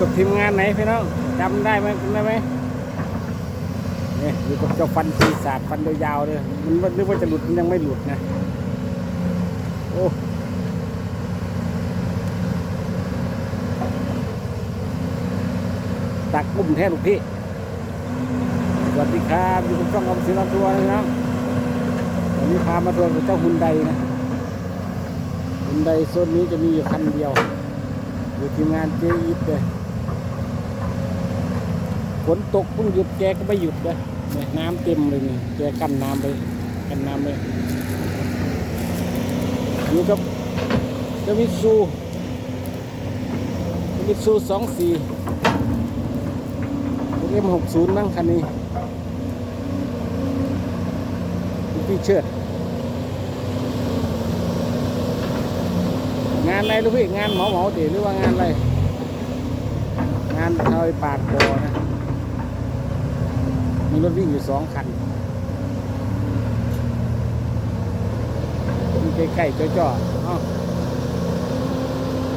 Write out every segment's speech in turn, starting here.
กับทีมงานไหนพี่น้องจำได้ไหมจำได้ไหมเนี่ยอยู่กับเจ้าฟันปีศาจฟันยาวๆเลยมันนึกว่าจะหลุดมันยังไม่หลุดนะโอ้ตักกุ้มแท้ลูกพี่สวัสดีครับอยู่กับช่องอมสินทัวร์นะครับวันนี้พามาทัวร์กับเจ้าฮุนไดนะฮุนไดโซนนี้จะมีอยู่คันเดียวอยู่ทีมงานเจอิทเลย ฝนตกเพิ่งหยุดแกก็ไม่หยุดเลยเนี่ยน้ำเต็มเลยนี่แกกันน้ำไปกันน้ำไปอยู่กับเจะมิตซูเมิตซูสองสี่เอ็มหกศูนย์นั่งคันนี้พี่เชิดงานอะไรลูกพี่ งานหมาเหมาตีหรือว่างานอะไร งานทยปากบอนะ มีรถวิ่งอยู่สองคันมีใกล้ๆจ่อๆเอ้า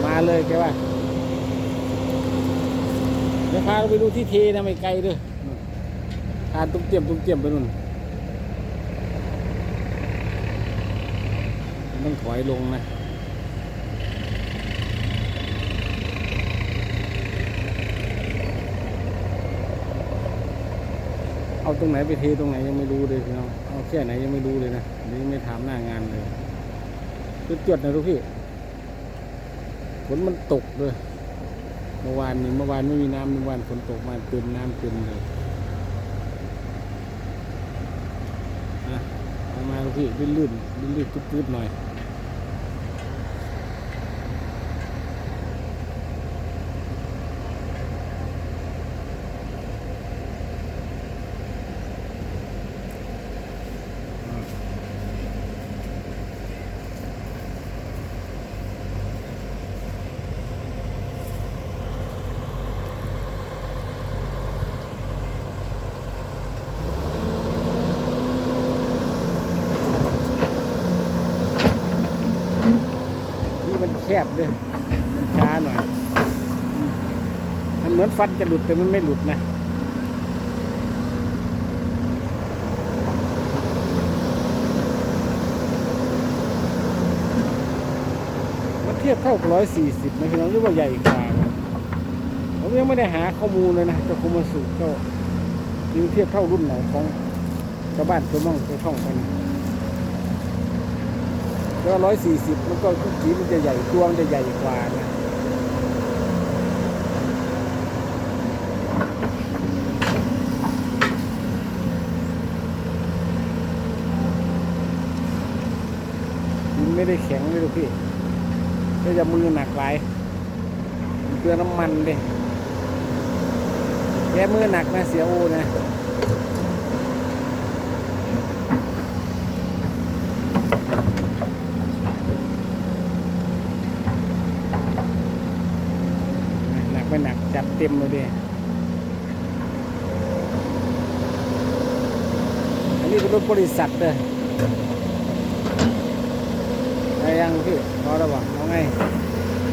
มาเลยแกว่าเดี๋ยวพาเราไปดูที่เทนะไม่ไกลเด้วยทานตุ้มเตียมตุ้มเตียมไปนู่นต้องถอยลงนะ เอาตรงไหนไปเทตรงไหนยังไม่รู้เลยพี่น้องเอาแค่ไหนยังไม่รู้เลยนะนี่ไม่ถามหน้างานเลยจุดจดๆนะลูกพี่ฝนมันตกเลยเมื่อวานนี้เมื่อวานไม่มีน้ำเมื่อวานฝนตกมาเต็มน้ำเต็มเลยอะเอามาลูกพี่ลื่นลื่นลื่นลื่นๆตืดๆหน่อย บด้วยช้าหน่อย มันเหมือนฟันจะหลุดแต่มันไม่หลุดนะมันเทียบเท่ากับร้อยสี่สิบนะพี่น้องหรือว่าใหญ่กว่าผมยังไม่ได้หาข้อมูลเลยนะจะคุมาสูเจ้ายิงเทียบเท่ารุ่นไหนของชาวบ้านชาวม่องชาวช่องกัน ก็ร้อยสี่สิบมันก็ทุกทีมันจะใหญ่ตัวมันจะใหญ่กว่านะดินไม่ได้แข็งเลยลูกพี่ก็จะมือหนักหลเปลือน้ำมันเด้แกมือหนักนะเสียโอนะ หนักไม่หนักจัด เต็มเลยดิอันนี้เป็นรถบริษัทเลยอะไรยังพี่พอแล้วบ่เอาไง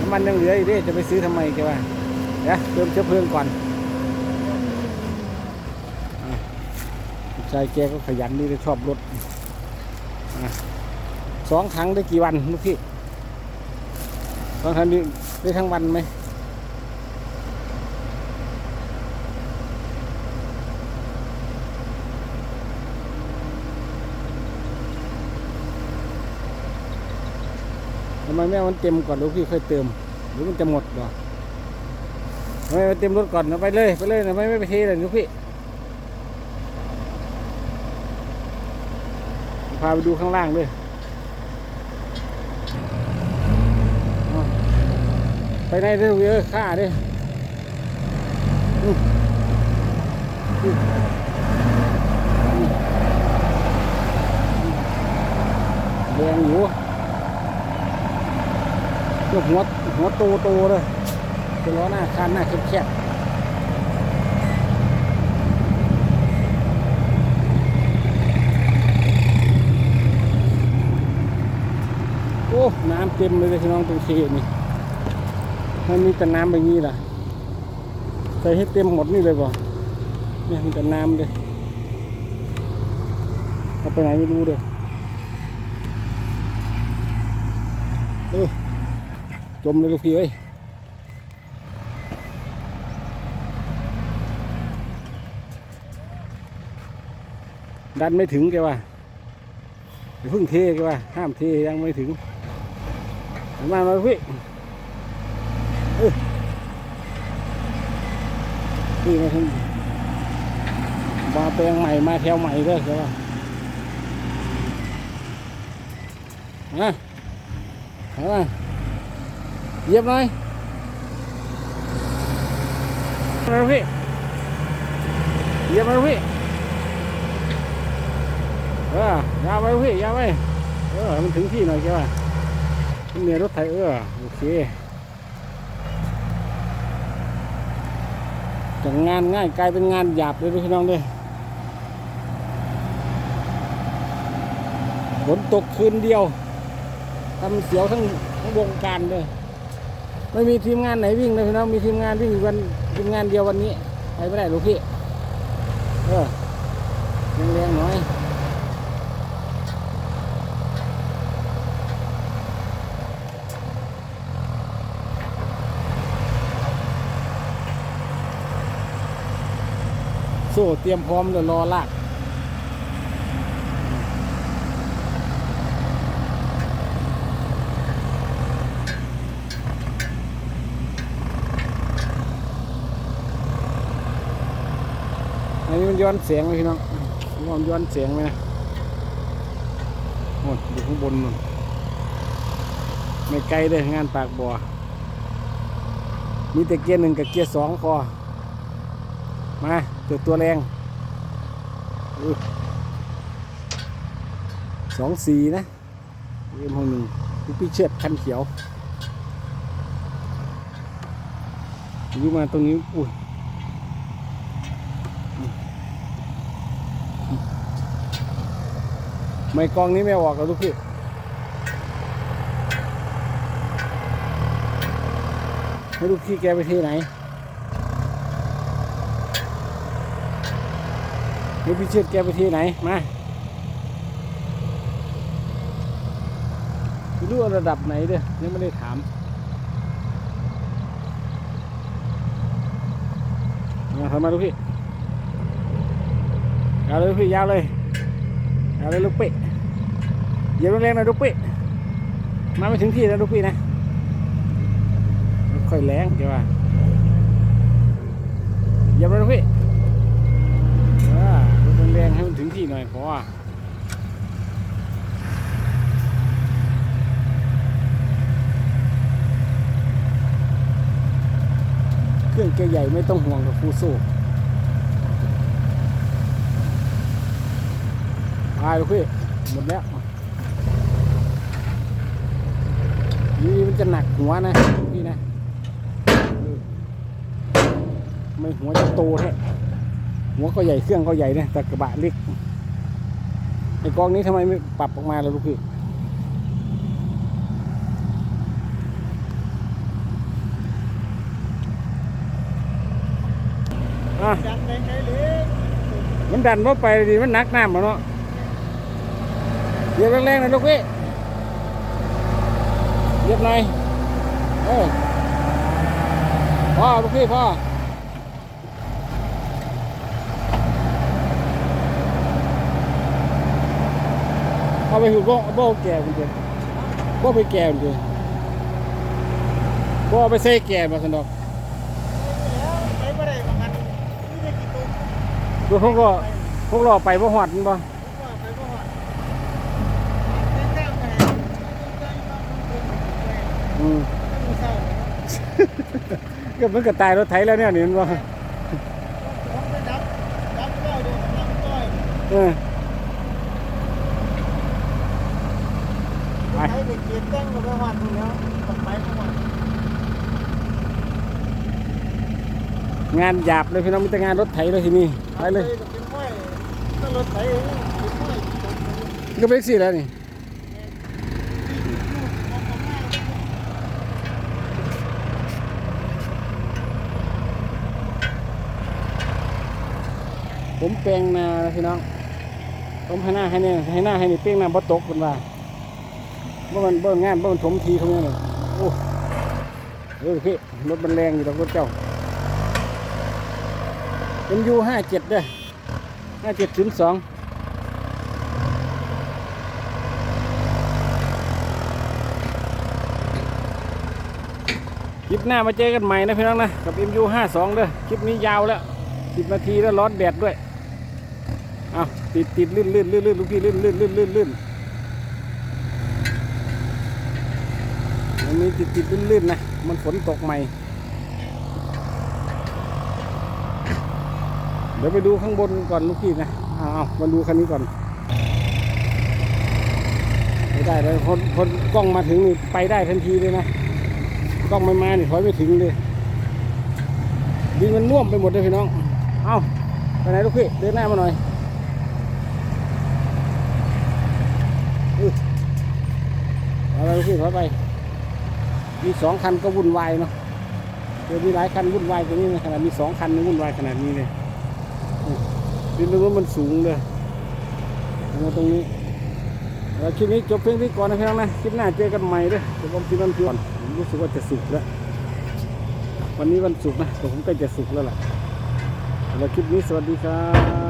น้ำมันยังเหลืออยู่ดิจะไปซื้อทำไมแกว่าเดี๋ยวเติมเชื้อเพลิงก่อนอะลูกชายแกก็ขยันนี่เลยชอบรถสองถังได้กี่วันลูกพี่สองถังนี้ได้ทั้งวันไหม ไมไม่มันเต็มก่อนลูกพี่ค่อยเติม หรือมันจะหมดบ่ทำไมมันเต็มรถก่อนเอาไปเลยไปเลยทำไม่ไม่ไปเทเลยลูกพี่พาไปดูข้างล่างด้วยไปไหนเด้อเว้ยข้าด้ออื้ออื้อแดงอยู่ ยกหัวหัวโตโตเลยเป็นล้อหน้าคันหน้าแคบๆโอ้น้ำเต็มเลยพี่น้องตรงเทนี่มันมีแต่น้ำแบบนี้ล่ะใส่ให้เต็มหมดนี่เลยบ่เนี่ยมีแต่น้ำเลยเอาไปไหนไม่รู้เลยเออ จมเลยลูกพี่เอ้ยดันไม่ถึงแกว่าเพิ่งเทแกว่า ห้ามเทยังไม่ถึงมามาพี่พี่มาถึงมาแปลงใหม่มาแถวใหม่ด้อแกว่ามาเอามา เยียบหน่อยมาพี่เยียบมาพี่เออยาวไปพี่ยาวไปเออมันถึงที่หน่อยแกว่ามันมีรถไถเออโอเคจากงานง่ายกลายเป็นงานหยาบเลยพี่น้องเด้วยฝนตกคืนเดียวทำเสียวทั้งทั้งวงการเลย ไม่มีทีมงานไหนวิ่งเลยพี่น้องมีทีมงานวิ่งวันทีมงานเดียววันนี้ไปไม่ได้ลูกพี่เออแรงๆหน่อยโซ่เตรียมพร้อมเลยรอลากอันนี้มัน ย้อนเสียงไหมพี่น้องมันย้อนเสียงไหมนะโอ้ยอยู่ข้างบนนู่นไม่ไกลเลยงานปากบ่อ มีแต่เกียร์หนึ่งกับเกียร์สองพอมาตัวตัวแรงอสองสี่นะเอ็มหนึ่งพี่เชิดคันเขียวอยู่มาตรงนี้อุ้ย ไม่กองนี้ไม่ออกแล้วลูกพี่ให้ลูกพี่แกไปที่ไหนเดี๋ยวพี่เชิดแกไปที่ไหน มาไม่รู้ระดับไหนเด้อยังไม่ได้ถามมาทำมาลูกพี่ยาวเลยลูกพี่ยาวเลย ยาเลยลูกพี่เหยียบแรงๆหนะลูกพี่มาไม่ถึงที่แล้วลูกพี่นะค่อยแรงแกว่าเหยียบเลยลูกพี่อ่ารถแรงๆให้มันถึงที่หน่อยเพราะว่าเครื่องแกใหญ่ไม่ต้องห่วงกับฟูโซ่ายแล้วพี่หมดแล้วนี่มันจะหนักหัวนะพี่นะเออไม่หัวจะโตแท้หัวก็ใหญ่เครื่องก็ใหญ่เนี่ยแต่กระบะเล็กไอ้กองนี้ทำไมไม่ปรับออกมาล่ะลูกพี่อะดันแรงๆเลยมันดันว่าไปดีมันหนักน้ำมาเนาะ เหยียบแรงๆหนะลูกพี่เหยียบหน่อยเออพ่อลูกพี่พ่อเอาไปหุบบ่บ่แก่มันเจบ่ไปแก่มันเจบ่เอาไปใส่แก่มาสันดอกแล้วไปบ่ได้บางอันนี่ได้กี่ตัวดูพวกก็พวกเราไปบ่หอดมันบ่ผมว่าไปบ่ฮอดแจ้งๆไปแจ้งๆว่า มันเป็นอืมมันเศร้าก็มันก็ตายรถไถแล้วเนี่ยนี่มันบ่ผมไปดับดับก้อยดูดับก้อยเออไปเด็กเกียรแจ้งก็ไปฮอดอยู่แล้วต้องไปบ่ฮอดงานหยาบเลยพี่น้องมีแต่งานรถไถเลยที่นี่ไปเลยก็เป็นห้อยต้องรถไถเองเป็นห้อยก็เป็นสิแล้วนี่ ผมแปลงนานะพี่น้องผมให้หน้าให้เนี่ยให้หน้าให้นี่เป้งน้ำบ่ตกคนว่าเมื่มันบ่งานเบิ่งถมทีเขาเนี่ยเลยโอ้เออพี่รถมันแรงอยู่ดอกรถเจ้าเป็นยูห้าเจ็ดเด้อห้าเจ็ดศูนย์สองคลิปหน้ามาเจอกันใหม่นะพี่น้องนะ กับ MU 5 2 เด้อคลิปนี้ยาวแล้ว 10 นาทีแล้วร้อนแดดด้วย ติดติดลื่นลื่นลื่นลื่นลูกพี่ลื่นลื่นลื่นลื่นลื่นมันมีติดติดลื่นลื่นนะมันฝนตกใหม่ เดี๋ยวไปดูข้างบนก่อนลูกพี่นะเอาเอามาดูคันนี้ก่อนไม่ได้เลยคนคนกล้องมาถึงนี่ไปได้ทันทีเลยนะกล้องไม่มานี่ถอยไม่ถึงเลยดินมันน่วมไปหมดเลยพี่น้อง เอาไปไหนลูกพี่เดินหน้ามาหน่อยอื้อ เอาไปลูกพี่ถไป มีสองคันก็วุ่นวายเนาะเดี๋ยวมีหลายคันวุ่นวายกว่านี้นะขนาดมีสองคันยังวุ่นวายขนาดนี้เลยดินตรงนู้นมันสูงเลยมาตรงนี้แล้วคลิปนี้จบเพียงที่ก่อนนะพี่น้องนะคลิปหน้าเจอกันใหม่เด้วยเดี๋ยวผมคิดวันก่อนผมรู้สึกว่าจะสุกแล้ว วันนี้วันศุกร์นะผมใกล้จะสุกแล้วล่ะแล้วคลิปนี้สวัสดีครับ